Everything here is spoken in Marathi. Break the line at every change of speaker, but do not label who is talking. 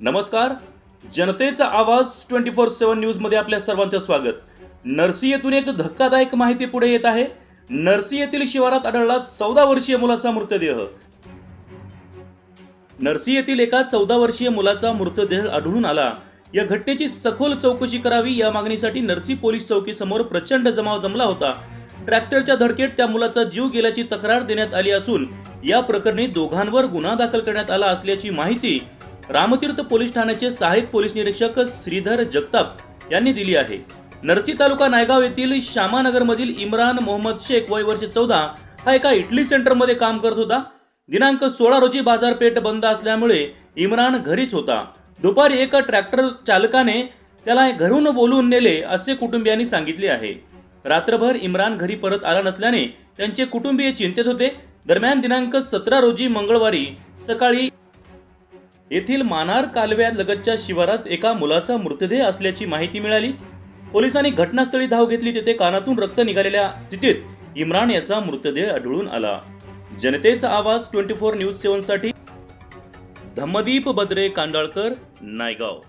नमस्कार. जनतेचा आवाज ट्वेंटी फोर सेव्हन न्यूजमध्ये आपल्या सर्वांचं स्वागत. नरसी येथून एक धक्कादायक माहिती पुढे येत आहे. नरसी येथील शिवारात आढळला चौदा वर्षीय मुलाचा मृतदेह. नरसी येथील एका चौदा वर्षीय मुलाचा मृतदेह आढळून आला. या घटनेची सखोल चौकशी करावी या मागणीसाठी नरसी पोलीस चौकीसमोर प्रचंड जमाव जमला होता. ट्रॅक्टरच्या धडकेत त्या मुलाचा जीव गेल्याची तक्रार देण्यात आली असून या प्रकरणी दोघांवर गुन्हा दाखल करण्यात आला असल्याची माहिती रामतीर्थ पोलीस ठाण्याचे सहाय्यक पोलीस निरीक्षक श्रीधर जगताप यांनी दिली आहे. नरसी तालुका नायगाव येथील श्यामानगरमधील इम्रान मोहम्मद शेख वय वर्ष चौदा हा एका इटली सेंटरमध्ये काम करत होता. दिनांक सोळा रोजी बाजारपेठ बंद असल्यामुळे इम्रान घरीच होता. दुपारी एका ट्रॅक्टर चालकाने त्याला घरून बोलवून नेले असे कुटुंबियांनी सांगितले आहे. रात्रभर इम्रान घरी परत आला नसल्याने त्यांचे कुटुंबीय चिंतेत होते. दरम्यान दिनांक सतरा रोजी मंगळवारी सकाळी येथील मानार कालव्या लगतच्या शिवारात एका मुलाचा मृतदेह असल्याची माहिती मिळाली. पोलिसांनी घटनास्थळी धाव घेतली तेथे कानातून रक्त निघालेल्या स्थितीत इम्रान याचा मृतदेह आढळून आला. जनतेचा आवाज ट्वेंटी फोर न्यूज सेवनसाठी धम्मदीप बद्रे कांडाळकर नायगाव.